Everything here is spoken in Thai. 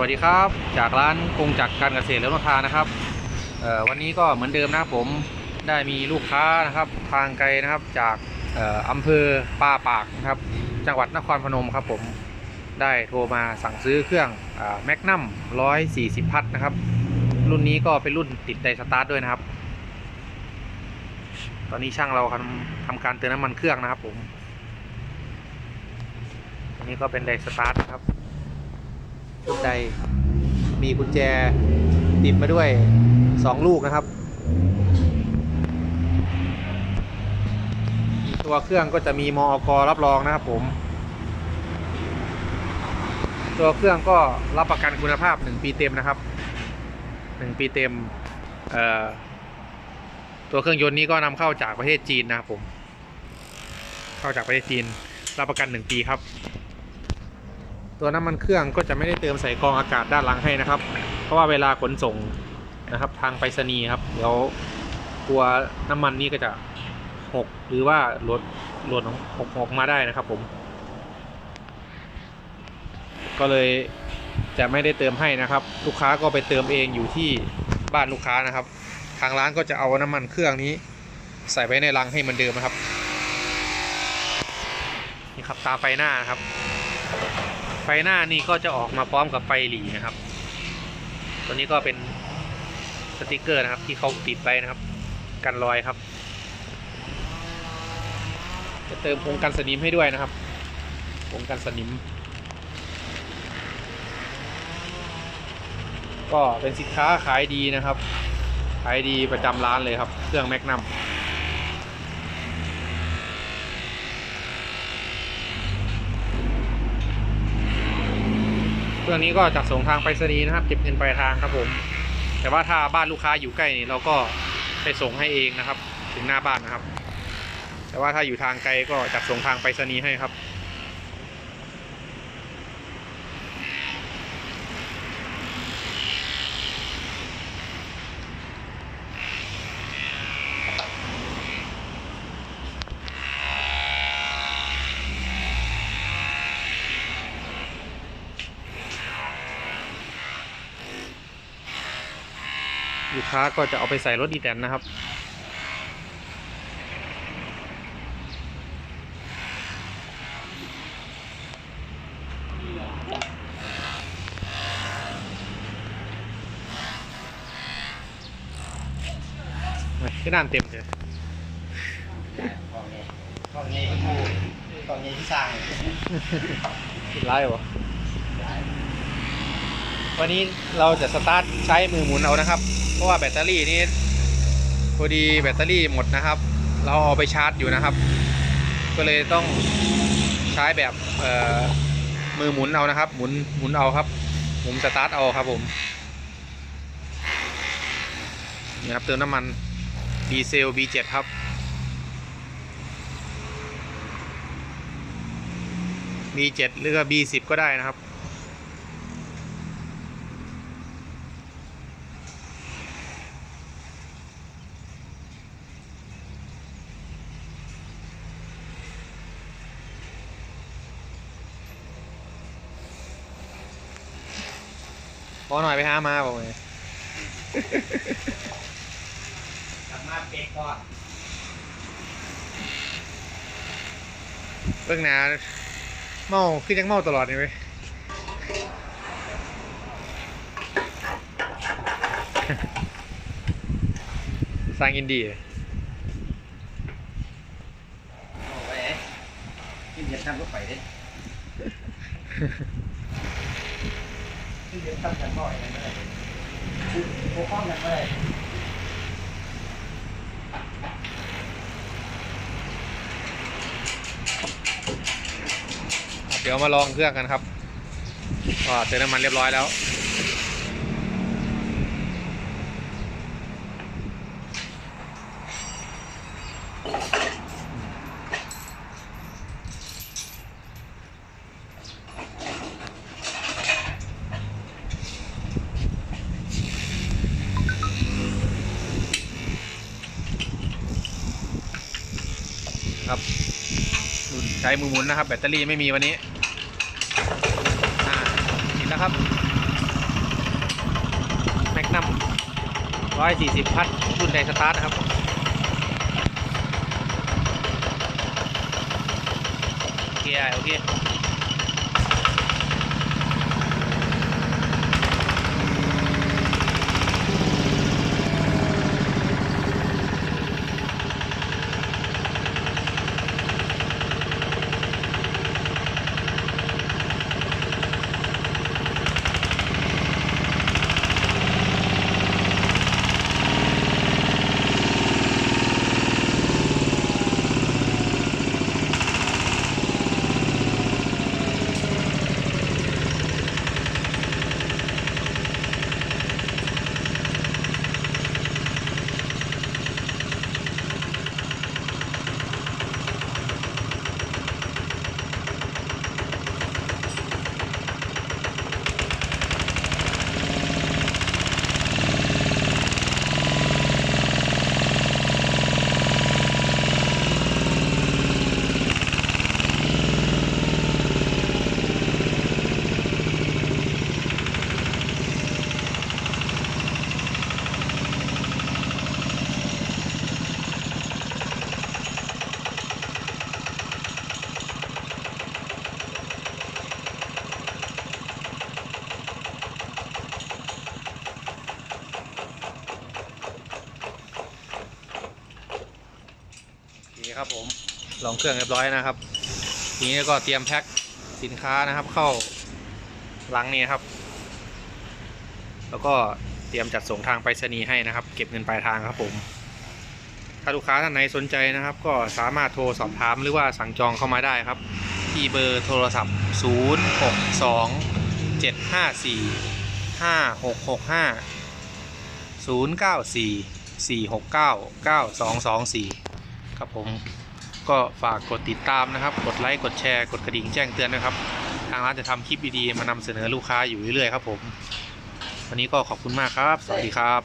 วัสดีครับ จากร้านกงจักรการเกษตรและนทานะครับวันนี้ก็เหมือนเดิมนะครับผมได้มีลูกค้านะครับทางไกลนะครับจากเอ่ออำเภอป่าปากนะครับ จังหวัดนครพนมครับผมได้โทรมาสั่งซื้อเครื่องแมกนัม140 พัทนะครับ รุ่นนี้ก็เป็นรุ่นติดไดสตาร์ทด้วยนะครับ ตอนนี้ช่างเราทำทำการเติมน้ำมันเครื่องนะครับผมอันนี้ก็เป็นไดสตาร์ทนะครับ ชุดใดมีกุญแจติดมาด้วย 2 ลูกนะครับ ตัวเครื่องก็จะมีมอกรับรองนะครับผม ตัวเครื่องก็รับประกันคุณภาพ 1 ปีเต็มนะครับ 1 ปีเต็มเอ่อตัวเครื่องยนต์นี้ก็นำเข้าจากประเทศจีนนะครับผม เข้าจากประเทศจีนรับประกัน 1 ปีครับ ตัวน้ำมันเครื่องก็จะไม่ได้เติมใส่กองอากาศด้านหลังให้นะครับ เพราะว่าเวลาขนส่งนะครับ ทางไปรษณีย์ครับ เดี๋ยวกลัวน้ำมันนี่ก็จะหกหรือว่าหลดหลดหกออกมาได้นะครับผม ก็เลยจะไม่ได้เติมให้นะครับ ลูกค้าก็ไปเติมเองอยู่ที่บ้านลูกค้านะครับ ทางร้านก็จะเอาน้ำมันเครื่องนี้ ใส่ไว้ในรังให้มือนเดิมนะครับนี่ครับตาไฟหน้านะครับ ฟหน้านี่ก็จะออกมาพร้อมกับไฟหลีนะครับ ตัวนี้ก็เป็นสติกเกอร์นะครับ ที่เขาติดไปนะครับ กันรอยครับ จะเติมวงกันสนิมให้ด้วยนะครับวงกันสนิม ก็เป็นสินค้าขายดีนะครับ ขายดีประจำร้านเลยครับ เครื่องแมกนัม เครื่องนี้ก็จัดส่งทางไปรษณีย์นะครับ เก็บเงินปลายทางครับผม แต่ว่าถ้าบ้านลูกค้าอยู่ใกล้นี่เราก็ไปส่งให้เองนะครับ ถึงหน้าบ้านนะครับ แต่ว่าถ้าอยู่ทางไกลก็จัดส่งทางไปรษณีย์ให้ครับ ลูกค้าก็จะเอาไปใส่รถดีแตนนะครับก็น้ำเต็มเลยกองนี้กองนี้ที่กองนี้ที่สร้างคิดร้ายวะวันนี้เราจะสตาร์ทใช้มือหมุนเอานะครับ เพราะว่าแบตเตอรี่นี่พอดีแบตเตอรี่หมดนะครับ เราเอาไปชาร์จอยู่นะครับ ก็เลยต้องใช้แบบมือหมุนเอานะครับ หมุนหมุนเอาครับหมุนสตาร์ทเอาครับผมนี่ครับเติมน้ำมันดีเซล B7 ครับ B7 หรือก็ B10 ก็ได้นะครับ พอหน่อยไปหามาบอกเลยสามารถเป็ดก็เรื่องหนาเมาคือยังเมาตลอดนี่เว้ยสร้างอินดี้เอาไว้ที่จะทำก็ไปเด้ ที่จะทำกันบ่อยนะไม่ได้โค้งกันไม่ได้เดี๋ยวมาลองเครื่องกันครับก็เติมน้ำมันเรียบร้อยแล้ว ครับรุ่นใช้มือหมุนนะครับ แบตเตอรี่ไม่มีวันนี้ติดแล้วครับแม็กนัม140 พัดรุ่นแดสตาร์ทนะครับโอเคโอเค ครับผมลองเครื่องเรียบร้อยนะครับ ทีนี้ก็เตรียมแพ็คสินค้านะครับ เข้าหลังนี้ครับ แล้วก็เตรียมจัดส่งทางไปรษณีย์ให้นะครับ เก็บเงินปลายทางครับผม ถ้าลูกค้าท่านไหนสนใจนะครับ ก็สามารถโทรสอบถามหรือว่าสั่งจองเข้ามาได้ครับ ที่เบอร์โทรศัพท์ 0 6 2 7 5 4 ครับผมก็ฝากกดติดตามนะครับ กดไลค์กดแชร์กดกระดิ่งแจ้งเตือนนะครับ ทางร้านจะทำคลิปดีๆมานำเสนอลูกค้าอยู่เรื่อยๆครับผม วันนี้ก็ขอบคุณมากครับ สวัสดีครับ